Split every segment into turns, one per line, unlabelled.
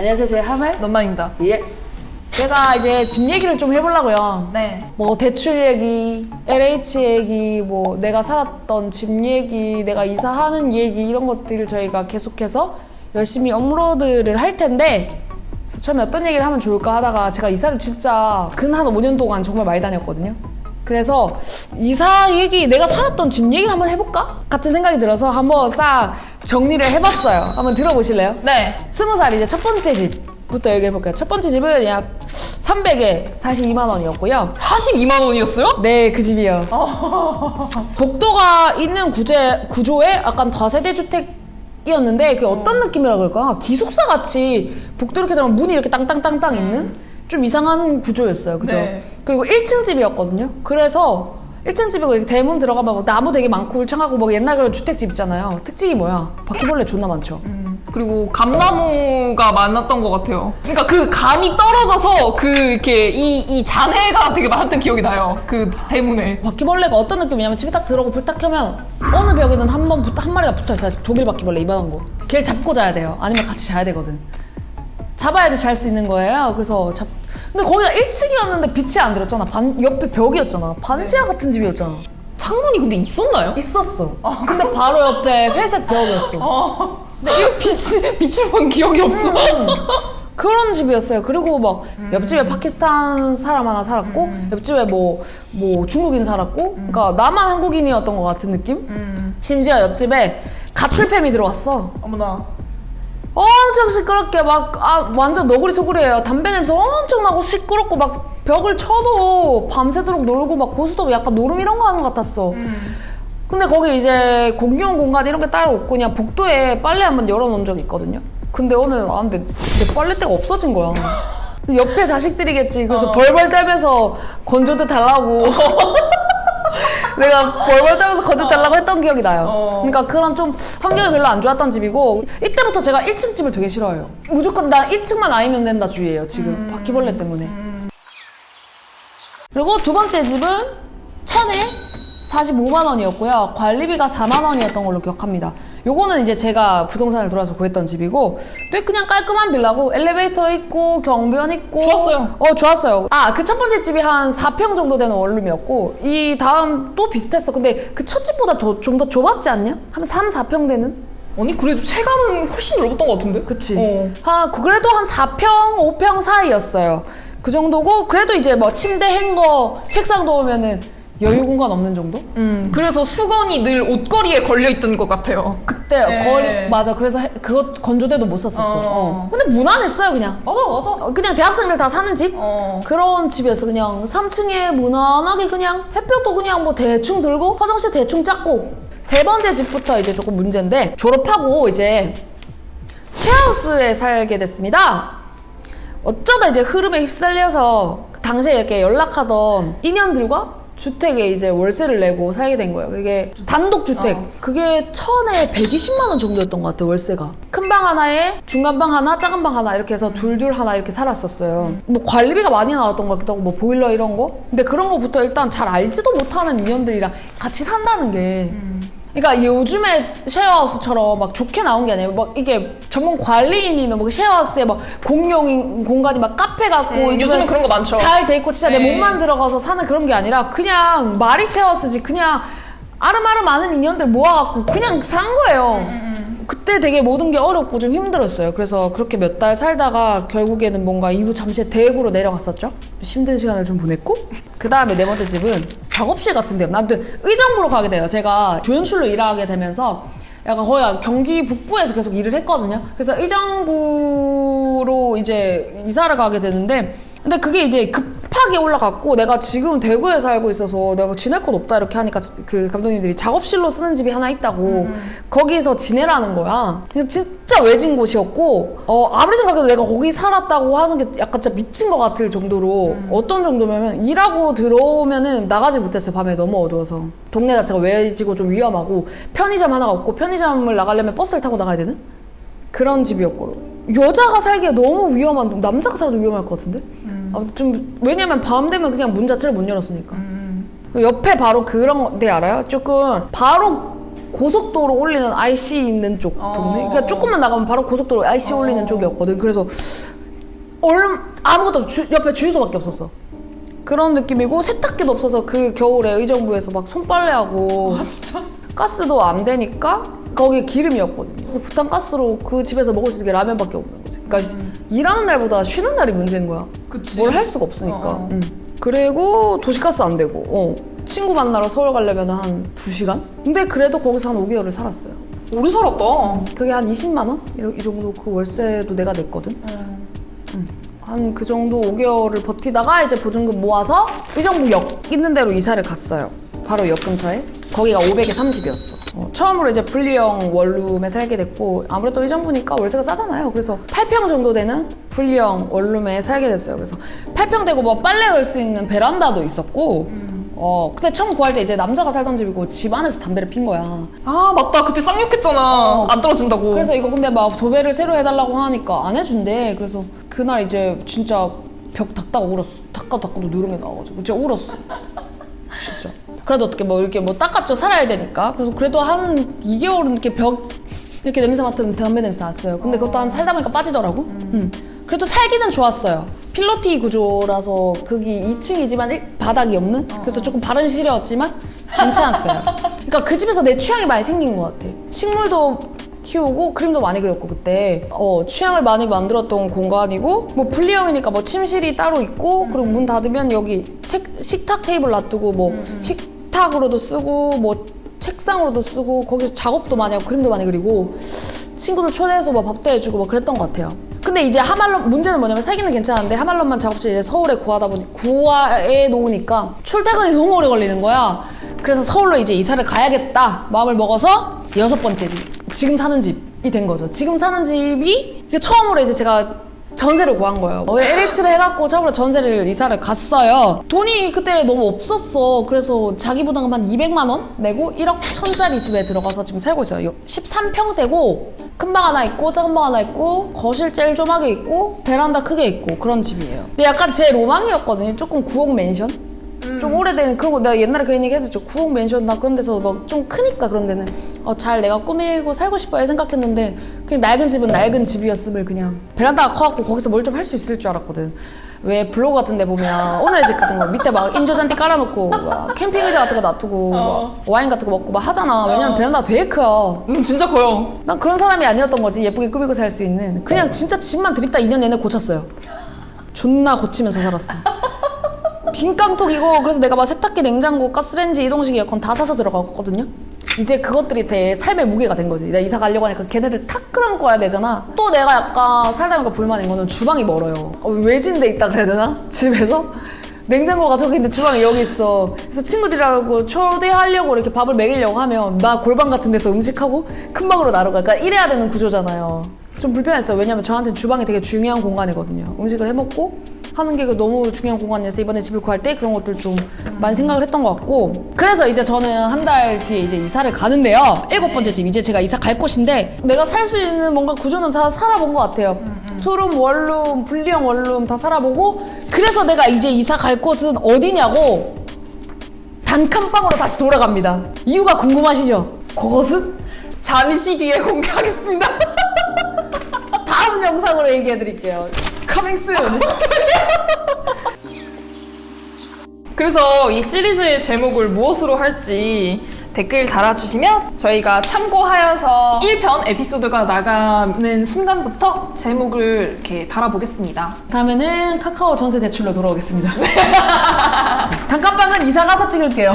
안녕하세요. 저희 하말.
넘만입니다.
예. 제가 이제 집 얘기를 좀 해보려고요.
네.
뭐 대출 얘기, LH 얘기, 뭐 내가 살았던 집 얘기, 내가 이사하는 얘기 이런 것들을 저희가 계속해서 열심히 업로드를 할 텐데 그래서 처음에 어떤 얘기를 하면 좋을까 하다가 제가 이사를 진짜 근 한 5년 동안 정말 많이 다녔거든요. 그래서 이사 얘기, 내가 살았던 집 얘기를 한번 해볼까? 같은 생각이 들어서 한번 싹 정리를 해봤어요. 한번 들어보실래요?
네.
스무 살 이제 첫 번째 집부터 얘기해 볼게요. 첫 번째 집은 약 300에 42만 원이었고요.
42만 원이었어요?
네, 그 집이요. 복도가 있는 구제, 구조의 약간 다세대 주택 이었는데 그게 어떤 느낌이라 그럴까? 기숙사 같이 복도 이렇게 되면 문이 이렇게 땅땅땅땅 있는 좀 이상한 구조였어요. 그죠?
네.
그리고 1층 집이었거든요. 그래서 1층 집이고 대문 들어가면 뭐 나무 되게 많고 울창하고 뭐 옛날 그런 주택집 있잖아요. 특징이 뭐야? 바퀴벌레 존나 많죠.
그리고 감나무가 많았던 것 같아요. 그러니까 그 감이 떨어져서 그 이렇게 이, 이 잔해가 되게 많았던 기억이 나요. 그 대문에.
바퀴벌레가 어떤 느낌이냐면 집에 딱 들어오고 불 딱 켜면 어느 벽에는 한 번 한 마리가 붙어 있어요. 독일 바퀴벌레 이만한 거. 걔를 잡고 자야 돼요. 아니면 같이 자야 되거든. 잡아야지 잘 수 있는 거예요. 그래서 잡. 근데 거기가 1층이었는데 빛이 안 들었잖아. 반 옆에 벽이었잖아. 반지하 같은 집이었잖아.
창문이 근데 있었나요?
있었어. 근데 바로 옆에 회색 벽이었어.
어. 근데 이 빛이, 빛을 본 기억이 없어.
그런 집이었어요. 그리고 막 옆집에 파키스탄 사람 하나 살았고 옆집에 뭐 뭐 중국인 살았고 그러니까 나만 한국인이었던 것 같은 느낌?
음.
심지어 옆집에 가출팸이 들어왔어.
어머나.
엄청 시끄럽게 막 아, 완전 너구리 소구리예요. 담배 냄새 엄청 나고 시끄럽고 막 벽을 쳐도 밤새도록 놀고 막 고수도 약간 노름 이런 거 하는 것 같았어. 근데 거기 이제 공용 공간 이런 게 따로 없고 그냥 복도에 빨래 한번 열어놓은 적이 있거든요. 근데 오늘 나왔는데 내 빨래대가 없어진 거야. 옆에 자식들이겠지. 그래서 벌벌 떨면서 건조대 달라고. 내가 벌벌 떨면서 건조 달라고 했던 기억이 나요.
어.
그러니까 그런 좀 환경이 별로 안 좋았던 집이고 이때부터 제가 1층 집을 되게 싫어해요. 무조건 난 1층만 아니면 된다 주의예요. 지금 바퀴벌레 때문에. 그리고 두 번째 집은 천에 45만 원이었고요. 관리비가 4만 원이었던 걸로 기억합니다. 요거는 이제 제가 부동산을 돌아서 구했던 집이고 또 그냥 깔끔한 빌라고 엘리베이터 있고 경비원 있고
좋았어요.
어 좋았어요. 아 그 첫 번째 집이 한 4평 정도 되는 원룸이었고 이 다음 또 비슷했어. 근데 그 첫 집보다 더 좀 더 좁았지 않냐? 한 3, 4평 되는?
아니, 그래도 체감은 훨씬 넓었던 것 같은데?
그치.
어.
아, 그래도 한 4평, 5평 사이였어요. 그 정도고, 그래도 이제 뭐 침대 행거, 책상 놓으면은 여유 공간 없는 정도?
음, 그래서 수건이 늘 옷걸이에 걸려있던 것 같아요.
그때
네.
거의, 맞아. 그래서 해- 그것 건조대도 못 썼었어.
어.
어. 근데 무난했어요, 그냥.
맞아, 맞아.
어, 그냥 대학생들 다 사는 집?
어.
그런 집이었어. 그냥 3층에 무난하게 그냥 햇볕도 그냥 뭐 대충 들고 화장실 대충 짰고 세 번째 집부터 이제 조금 문제인데 졸업하고 이제 쉐어하우스에 살게 됐습니다. 어쩌다 이제 흐름에 휩쓸려서 그 당시에 이렇게 연락하던 인연들과 주택에 이제 월세를 내고 살게 된 거예요. 그게 단독 주택.
어.
그게 천에 120만 원 정도였던 것 같아요. 월세가. 큰 방 하나에 중간 방 하나, 작은 방 하나 이렇게 해서 둘둘 하나 이렇게 살았었어요. 뭐 관리비가 많이 나왔던 것 같기도 하고 뭐 보일러 이런 거. 근데 그런 거부터 일단 잘 알지도 못하는 인연들이랑 같이 산다는 게 그러니까 요즘에 쉐어하우스처럼 막 좋게 나온 게 아니에요. 막 이게 전문 관리인이 뭐 쉐어하우스에 막 공용 공간이 막 카페 같고
음, 요즘엔 그런 거 많죠.
잘 돼 있고 진짜 내
네.
몸만 들어가서 사는 그런 게 아니라 그냥 말이 쉐어하우스지 그냥 아름아름 많은 인연들 모아갖고 그냥 산 거예요. 그때 되게 모든 게 어렵고 좀 힘들었어요. 그래서 그렇게 몇 달 살다가 결국에는 뭔가 이후 잠시 대구로 내려갔었죠. 힘든 시간을 좀 보냈고 그 다음에 네 번째 집은 작업실 같은 데요. 아무튼 의정부로 가게 돼요. 제가 조연출로 일하게 되면서 약간 거의 경기 북부에서 계속 일을 했거든요. 그래서 의정부로 이제 이사를 가게 되는데 근데 그게 이제 급 하게 올라갔고 내가 지금 대구에 살고 있어서 내가 지낼 곳 없다 이렇게 하니까 그 감독님들이 작업실로 쓰는 집이 하나 있다고 거기서 지내라는 거야. 진짜 외진 곳이었고 어 아무리 생각해도 내가 거기 살았다고 하는 게 약간 진짜 미친 것 같을 정도로 어떤 정도냐면 일하고 들어오면은 나가지 못했어요 밤에 너무 어두워서. 동네 자체가 외지고 좀 위험하고 편의점 하나가 없고 편의점을 나가려면 버스를 타고 나가야 되는? 그런 집이었고. 여자가 살기에 너무 위험한 동- 남자가 살아도 위험할 것 같은데 아, 좀 왜냐면 밤 되면 그냥 문 자체를 못 열었으니까 그 옆에 바로 그런 데 알아요? 조금 바로 고속도로 올리는 IC 있는 쪽
어.
동네. 그러니까 조금만 나가면 바로 고속도로 IC 올리는 쪽이었거든. 그래서 얼 아무것도 없- 주, 옆에 주유소밖에 없었어. 그런 느낌이고 세탁기도 없어서 그 겨울에 의정부에서 막 손빨래하고
아 진짜?
가스도 안 되니까 거기 기름이었거든. 그래서 부탄가스로 그 집에서 먹을 수 있는 게 라면밖에 없는 거지. 그러니까 일하는 날보다 쉬는 날이 문제인 거야. 뭘 할 수가 없으니까.
어.
응. 그리고 도시가스 안 되고, 어. 친구 만나러 서울 가려면 한 2시간? 근데 그래도 거기서 한 5개월을 살았어요.
오래 살았다.
그게 한 20만원? 이 정도 그 월세도 내가 냈거든. 한그 정도 5개월을 버티다가 이제 보증금 모아서 의정부역 있는 대로 이사를 갔어요. 바로 역 근처에. 거기가 500에 30이었어. 처음으로 이제 분리형 원룸에 살게 됐고 아무래도 의정 부니까 월세가 싸잖아요. 그래서 8평 정도 되는 분리형 원룸에 살게 됐어요. 그래서 8평 되고 뭐 빨래 넣을 수 있는 베란다도 있었고 어 근데 처음 구할 때 이제 남자가 살던 집이고 집 안에서 담배를 핀 거야.
아 맞다. 그때 쌍욕했잖아. 안 떨어진다고.
그래서 이거 근데 막 도배를 새로 해달라고 하니까 안 해준대. 그래서 그날 이제 진짜 벽 닦다가 울었어. 닦아 닦아도 누런 게 나와가지고 진짜 울었어. 진짜. 그래도 어떻게 뭐 이렇게 뭐 닦았죠. 살아야 되니까. 그래서 그래도 한 2개월은 이렇게 벽 이렇게 냄새 맡으면 담배 냄새 났어요. 근데 그것도 한 살다 보니까 빠지더라고. 음. 그래도 살기는 좋았어요. 필로티 구조라서 거기 2층이지만 바닥이 없는? 그래서 조금 발은 시려웠지만 괜찮았어요. 그러니까 그 집에서 내 취향이 많이 생긴 것 같아. 식물도 키우고 그림도 많이 그렸고 그때 어, 취향을 많이 만들었던 공간이고 뭐 분리형이니까 뭐 침실이 따로 있고 그리고 문 닫으면 여기 책 식탁 테이블 놔두고 뭐 식탁으로도 쓰고 뭐 책상으로도 쓰고 거기서 작업도 많이 하고 그림도 많이 그리고 친구들 초대해서 뭐 밥도 해주고 뭐 그랬던 것 같아요. 근데 이제 하말론 문제는 뭐냐면 살기는 괜찮은데 하말론만 작업실 이제 서울에 구하다 보니 구하에 놓으니까 출퇴근이 너무 오래 걸리는 거야. 그래서 서울로 이제 이사를 가야겠다 마음을 먹어서 여섯 번째 집 지금 사는 집이 된 거죠. 지금 사는 집이 처음으로 이제 제가 전세를 구한 거예요. 어, LH를 해갖고 처음으로 전세를 이사를 갔어요. 돈이 그때 너무 없었어. 그래서 자기 부담금 한 200만 원 내고 1억 천짜리 집에 들어가서 지금 살고 있어요. 13평대고 큰 방 하나 있고 작은 방 하나 있고 거실 제일 조하게 있고 베란다 크게 있고 그런 집이에요. 근데 약간 제 로망이었거든요. 조금 구옥 맨션. 좀 오래된 그런 거 내가 옛날에 그런 얘기 했었죠. 구옥 맨션 나 그런 데서 막 좀 크니까 그런 데는 어, 잘 내가 꾸미고 살고 싶어요 생각했는데 그냥 낡은 집은 낡은 집이었음을 그냥 베란다가 커갖고 거기서 뭘 좀 할 수 있을 줄 알았거든. 왜 블로그 같은 데 보면 오늘의 집 같은 거 밑에 막 인조 잔디 깔아놓고 막 캠핑 의자 같은 거 놔두고 막 와인 같은 거 먹고 막 하잖아. 왜냐면 베란다가 되게 커요.
음 진짜 커요.
난 그런 사람이 아니었던 거지 예쁘게 꾸미고 살 수 있는 그냥 진짜 집만 드립다 2년 내내 고쳤어요 존나 고치면서 살았어 빈 깡통이고 그래서 내가 막 세탁기 냉장고 가스레인지 이동식 에어컨 다 사서 들어갔거든요 이제 그것들이 대 삶의 무게가 된 거지 내가 이사 가려고 하니까 걔네들 탁 끌어안고 와야 되잖아 또 내가 약간 살다 보니까 불만인 거는 주방이 멀어요 어, 외진데 있다 그래야 되나? 집에서 냉장고가 저기 있는데 주방이 여기 있어. 그래서 친구들하고 초대하려고 이렇게 밥을 먹이려고 하면 나 골방 같은 데서 음식하고 큰 방으로 가. 그러니까 이래야 되는 구조잖아요. 좀 불편했어요. 왜냐면 저한테는 주방이 되게 중요한 공간이거든요. 음식을 해먹고 하는 게 너무 중요한 공간이어서 이번에 집을 구할 때 그런 것들 좀 많이 생각을 했던 것 같고 그래서 이제 저는 한 달 뒤에 이제 이사를 가는데요. 일곱 번째 집 이제 제가 이사 갈 곳인데 내가 살 수 있는 뭔가 구조는 다 살아본 것 같아요. 투룸, 원룸, 분리형 원룸 다 살아보고 그래서 내가 이제 이사 갈 곳은 어디냐고 단칸방으로 다시 돌아갑니다. 이유가 궁금하시죠? 그것은
잠시 뒤에 공개하겠습니다.
다음 영상으로 얘기해 드릴게요. Coming soon.
그래서 이 시리즈의 제목을 무엇으로 할지 댓글 달아주시면 저희가 참고하여서 1편 에피소드가 나가는 순간부터 제목을 이렇게 달아보겠습니다.
다음에는 카카오 전세 대출로 돌아오겠습니다. 단칸방은 이사 가서 찍을게요.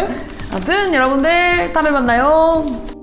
아무튼 여러분들 다음에 만나요.